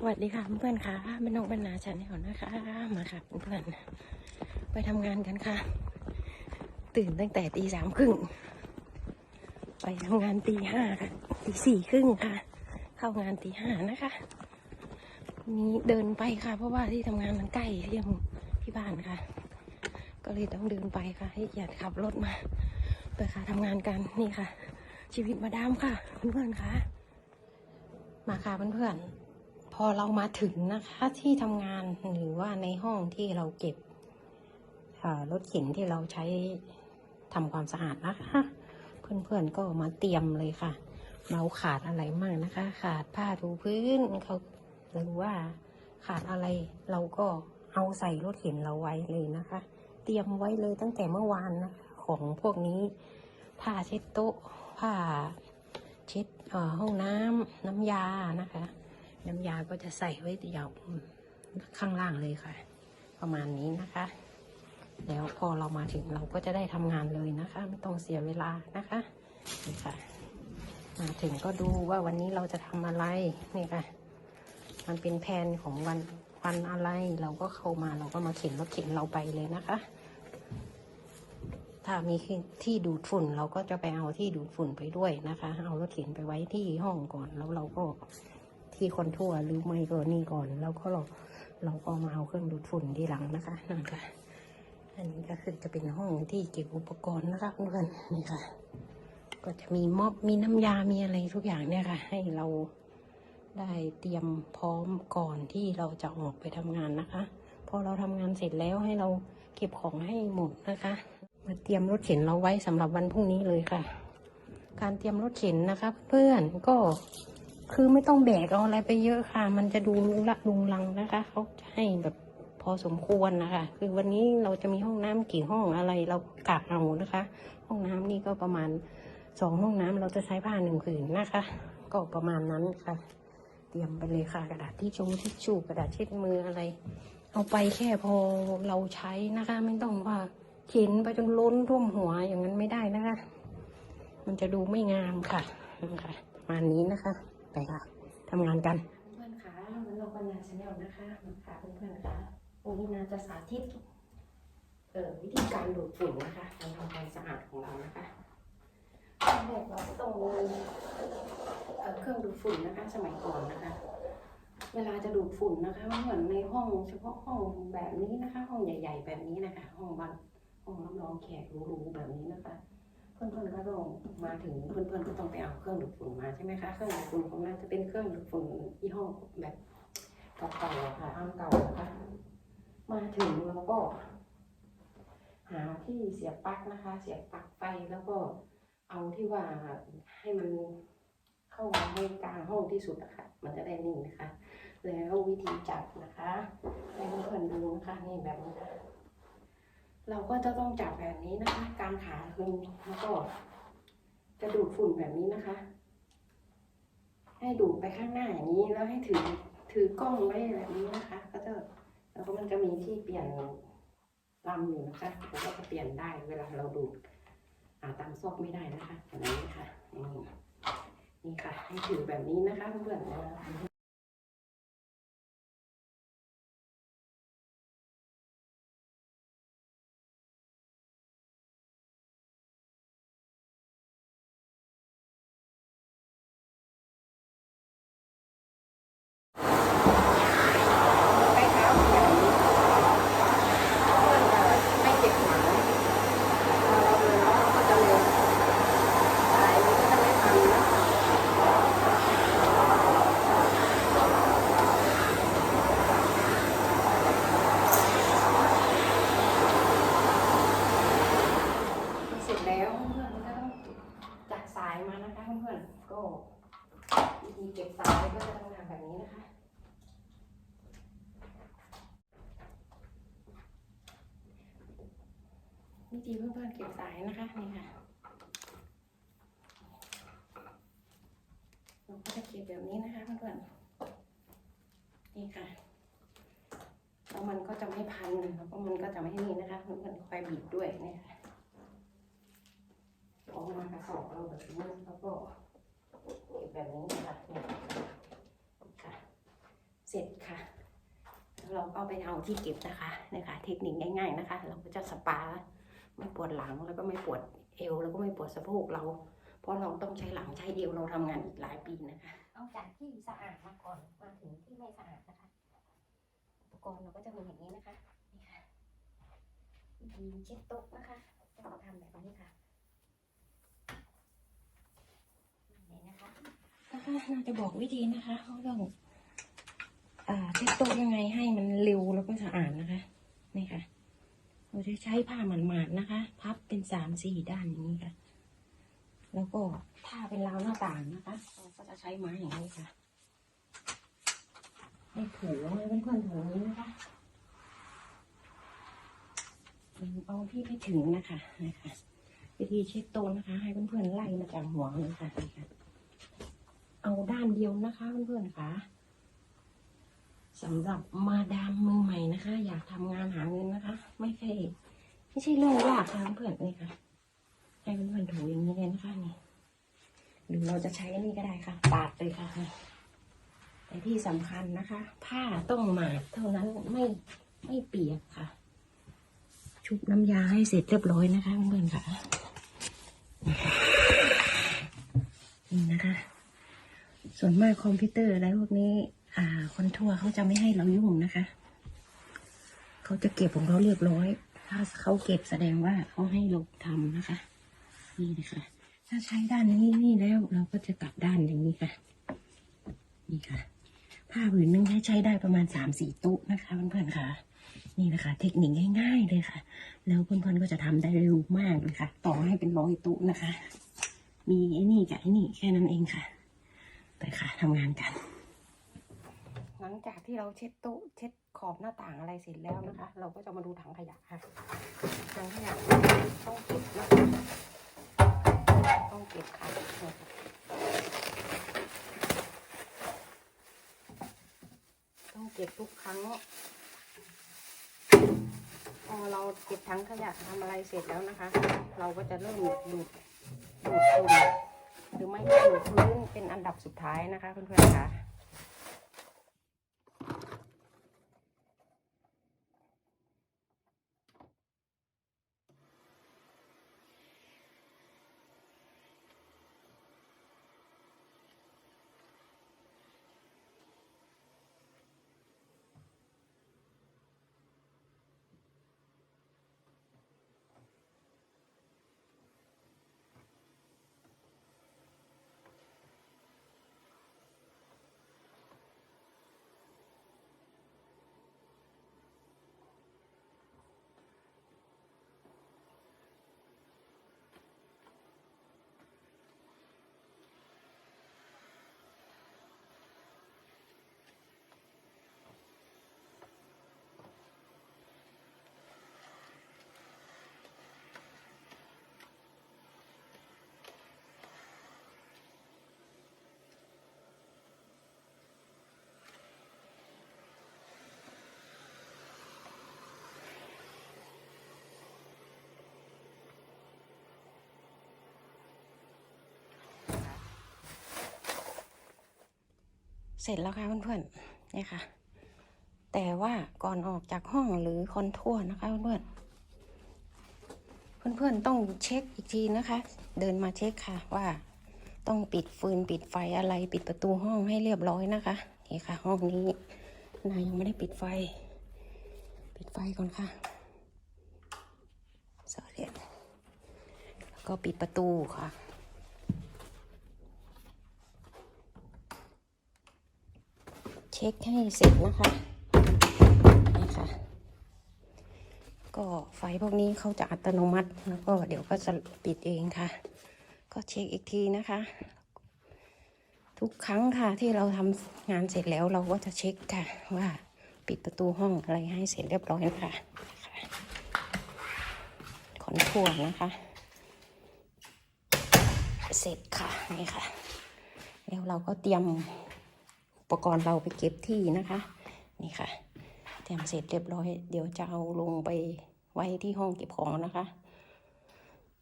สวัสดีค่ะเพื่อนค่ะเป็นน้องบรรณาชาแนลนะคะ มาค่ะเพื่อนไปทำงานกันค่ะ ตื่นตั้งแต่ตีสามครึ่งไปทำงานตีห้าค่ะตีสี่ครึ่งค่ะ เข้างานตีห้านะคะนี้เดินไปค่ะ เพราะว่าที่ทำงานมันใกล้ที่ที่บ้านค่ะ ก็เลยต้องเดินไปค่ะ ให้เกียรติขับรถมาไปค่ะทำงานกันนี่ค่ะ ชีวิตมาดามค่ะ เพื่อนๆค่ะ มาค่ะเพื่อนๆ พอเรามาถึงนะคะที่ทำงานหรือว่าในห้องที่เราเก็บรถเข็นที่เราใช้ทำความสะอาดนะคะเพื่อนๆก็มาเตรียมเลยค่ะ เราขาดอะไรมากนะคะ ขาดผ้าถูพื้นเขาหรือว่าขาดอะไรเราก็เอาใส่รถเข็นเราไว้เลยนะคะ เตรียมไว้เลยตั้งแต่เมื่อวานนะคะของพวกนี้ ผ้าเช็ดโต๊ะผ้าเช็ดห้องน้ำน้ำยานะคะ น้ำยาก็จะใส่ไว้เดี่ยวข้างล่างเลยค่ะ ประมาณนี้นะคะ แล้วพอเรามาถึงเราก็จะได้ทำงานเลยนะคะ ไม่ต้องเสียเวลานะคะนี่ค่ะ มาถึงก็ดูว่าวันนี้เราจะทำอะไรนี่ค่ะ มันเป็นแผนของวันวันอะไรเราก็เข้ามาเราก็มาเข็นรถเข็นเราไปเลยนะคะ ถ้ามีที่ดูดฝุ่นเราก็จะไปเอาที่ดูดฝุ่นไปด้วยนะคะ เอารถเข็นไปไว้ที่ห้องก่อนแล้วเราก็ ที่คอนทั่วหรือไม่ก็นี่ก่อน แล้วก็เราเราก็มาเอาเครื่องดูดฝุ่นที่หลังนะคะนั่นค่ะ อันนี้ก็คือจะเป็นห้องที่เก็บอุปกรณ์นะคะเพื่อนนี่ค่ะ ก็จะมีม็อบมีน้ำยามีอะไรทุกอย่างเนี่ยค่ะ ให้เราได้เตรียมพร้อมก่อนที่เราจะออกไปทำงานนะคะพอเราทำงานเสร็จแล้วให้เราเก็บของให้หมดนะคะ มาเตรียมรถเข็นเราไว้สำหรับวันพรุ่งนี้เลยค่ะ การเตรียมรถเข็นนะคะ เพื่อนก็ คือไม่ต้องแบกเอาอะไรไปเยอะค่ะ มันจะดูลุงละลุงลังนะคะเขาจะให้แบบพอสมควรนะคะ คือวันนี้เราจะมีห้องน้ำกี่ห้องอะไรเรากะเอานะคะ ห้องน้ำนี่ก็ประมาณสองห้องน้ำเราจะใช้ผ้าหนึ่งผืนนะคะ ก็ประมาณนั้นค่ะ เตรียมไปเลยค่ะ กระดาษที่ชงทิชชู่กระดาษเช็ดมืออะไร เอาไปแค่พอเราใช้นะคะ ไม่ต้องว่าเข็นไปจนล้นท่วมหัวอย่างนั้นไม่ได้นะคะ มันจะดูไม่งามค่ะนะคะประมาณนี้นะคะ ไปค่ะทำงานกันเพื่อนคะมันเราปัญญาชาแนลนะคะค่ะเพื่อนๆคะวันนี้นาจะสาธิตเอ่อวิธีการดูดฝุ่นนะคะการทำความสะอาดของเรานะคะขั้นแรกเราก็ต้องมีเอ่อเครื่องดูดฝุ่นนะคะ สมัยก่อนนะคะ เวลาจะดูดฝุ่นนะคะเหมือนในห้องเฉพาะห้องแบบนี้นะคะ ห้องใหญ่ ๆ แบบนี้นะคะ ห้องบ้านห้องรับรองแขกหรูๆแบบนี้นะคะ เพื่อนๆก็ต้องมาถึงเพื่อนๆก็ต้องไปเอาเครื่องดูดฝุ่นมาใช่ไหมคะเครื่องดูดฝุ่นของเราจะเป็นเครื่องดูดฝุ่นยี่ห้อแบบเก่าๆค่ะอันเก่านะคะมาถึงเราก็ หาที่เสียบปลั๊กนะคะ เสียบปลั๊กไฟแล้วก็เอาที่ว่าให้มันเข้ามาให้กลางห้องที่สุดอะคะมันจะได้นิ่งนะคะ แล้ววิธีจับนะคะให้เพื่อนๆดูนะคะนี่แบบนี้ค่ะ เราก็จะต้องจับแบบนี้นะคะ กางขาขึ้นแล้วก็จะดูดฝุ่นแบบนี้นะคะ ให้ดูดไปข้างหน้าอย่างนี้แล้วให้ถือถือกล้องไว้แบบนี้นะคะ ก็จะแล้วก็มันจะมีที่เปลี่ยนลำอยู่นะคะเราก็จะเปลี่ยนได้เวลาเราดูดหาตามซอกไม่ได้นะคะแบบนี้ค่ะนี่นี่ค่ะให้ถือแบบนี้นะคะเพื่อนๆนะคะ ไปเท้าแบบนี้เพื่อนจะไม่เจ็บหลังพอเราเดินแล้วก็จะเร็วสายนี้ก็จะไม่ทันนะ เสร็จแล้วเพื่อนๆก็ต้องจัดสายมานะคะเพื่อนๆก็วิธีเก็บสายก็จะทำงานแบบนี้นะคะวิธีเพื่อนๆเก็บสายนะคะนี่ค่ะเราก็จะเก็บแบบนี้นะคะเพื่อนๆนี่ค่ะแล้วมันก็จะไม่พันแล้วก็มันก็จะไม่นี่นะคะเพื่อนๆคอยบีบด้วยนี่ค่ะ ออกมากระสอบเราแบบนี้แล้วก็เก็บแบบนี้นะคะนี่ค่ะ เสร็จค่ะแล้วเราก็ไปเอาที่เก็บนะคะนี่ค่ะเทคนิคง่ายๆนะคะ เราก็จะสปาไม่ปวดหลังแล้วก็ไม่ปวดเอวแล้วก็ไม่ปวดสะโพกเรา เพราะเราต้องใช้หลังใช้เอวเราทำงานอีกหลายปีนะคะเอาจากที่สะอาดมาก่อนมาถึงที่ไม่สะอาดนะคะอุปกรณ์เราก็จะมีอย่างนี้นะคะนี่ค่ะวิธีเช็ดโต๊ะนะคะเราทำแบบนี้ค่ะนี่นะคะ นะคะเราจะบอกวิธีนะคะเรื่องเช็ดโต๊ะยังไงให้มันเร็วแล้วก็สะอาดนะคะ นี่ค่ะ เราจะใช้ผ้าหมาดๆนะคะ พับเป็นสามสี่ด้านอย่างนี้ค่ะ แล้วก็ถ้าเป็นราวหน้าต่างนะคะเราก็จะใช้ไม้อย่างนี้ค่ะให้ถูให้เพื่อนๆถูนี้นะคะเอาที่ไม่ถึงนะคะนะคะวิธีเช็ดโต๊ะนะคะ ให้เพื่อนๆไล่มาจากหัวเลยค่ะนี่ค่ะ เอาด้านเดียวนะคะเพื่อนๆค่ะสำหรับมาดามมือใหม่นะคะ อยากทำงานหาเงินนะคะ ไม่ใช่ไม่ใช่เรื่องยากค่ะเพื่อนๆนี่ค่ะให้เพื่อนๆถูอย่างนี้เลยนะคะนี่หรือเราจะใช้นนี้ก็ได้ค่ะปาดเลยค่ะนี่แต่ที่สำคัญนะคะ ผ้าต้องหมาดเท่านั้นไม่ไม่เปียกค่ะ ชุบน้ำยาให้เสร็จเรียบร้อยนะคะเพื่อนๆค่ะนี่นะคะ ส่วนมากคอมพิวเตอร์อะไรพวกนี้ อ่า คนทั่วเขาจะไม่ให้เรายุ่งนะคะ เขาจะเก็บของเขาเรียบร้อย ถ้าเขาเก็บแสดงว่าเขาให้เราทำนะคะ นี่นะคะ ถ้าใช้ด้านนี้นี่แล้วเราก็จะกลับด้านอย่างนี้ค่ะ นี่ค่ะ ผ้าผืนนึงให้ใช้ได้ประมาณสามสี่ตุ๊นะคะเพื่อนๆค่ะ นี่นะคะ เทคนิคง่ายๆเลยค่ะ แล้วเพื่อนๆก็จะทำได้เร็วมากเลยค่ะ ต่อให้เป็นร้อยตุ๊นะคะ มีไอ้นี่กับไอ้นี่แค่นั้นเองค่ะ ไปค่ะทำงานกัน หลังจากที่เราเช็ดโต๊ะเช็ดขอบหน้าต่างอะไรเสร็จแล้วนะคะ เราก็จะมาดูถังขยะค่ะถังขยะต้องเก็บนะคะต้องเก็บค่ะต้องเก็บทุกครั้งพอเราเก็บถังขยะทำอะไรเสร็จแล้วนะคะ เราก็จะเริ่มดูดดูดฝุ่น หรือไม่ก็อยู่พื้นเป็นอันดับสุดท้ายนะคะเพื่อนๆค่ะ เสร็จแล้วค่ะเพื่อนๆนี่ค่ะ แต่ว่าก่อนออกจากห้องหรือคอนทัวร์นะคะเพื่อนๆเพื่อนๆต้องเช็คอีกทีนะคะ เดินมาเช็คค่ะว่าต้องปิดฟืนปิดไฟอะไรปิดประตูห้องให้เรียบร้อยนะคะนี่ค่ะ ห้องนี้นายยังไม่ได้ปิดไฟ ปิดไฟก่อนค่ะสอเรียนแล้วก็ปิดประตูค่ะ เช็คให้เสร็จนะคะนี่ค่ะ ก็ไฟพวกนี้เขาจะอัตโนมัติแล้วก็เดี๋ยวก็จะปิดเองค่ะ ก็เช็คอีกทีนะคะ ทุกครั้งค่ะที่เราทำงานเสร็จแล้วเราก็จะเช็คค่ะว่าปิดประตูห้องอะไรให้เสร็จเรียบร้อยนะคะขอนทั่วนะคะ เสร็จค่ะนี่ค่ะ แล้วเราก็เตรียม อุปกรณ์เราไปเก็บที่นะคะ นี่ค่ะเตรียมเสร็จเรียบร้อย เดี๋ยวจะเอาลงไปไว้ที่ห้องเก็บของนะคะ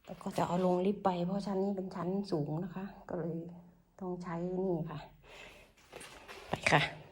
แล้วก็จะเอาลงลิฟต์ไป เพราะชั้นนี้เป็นชั้นสูงนะคะ ก็เลยต้องใช้นี่ค่ะ ไปค่ะ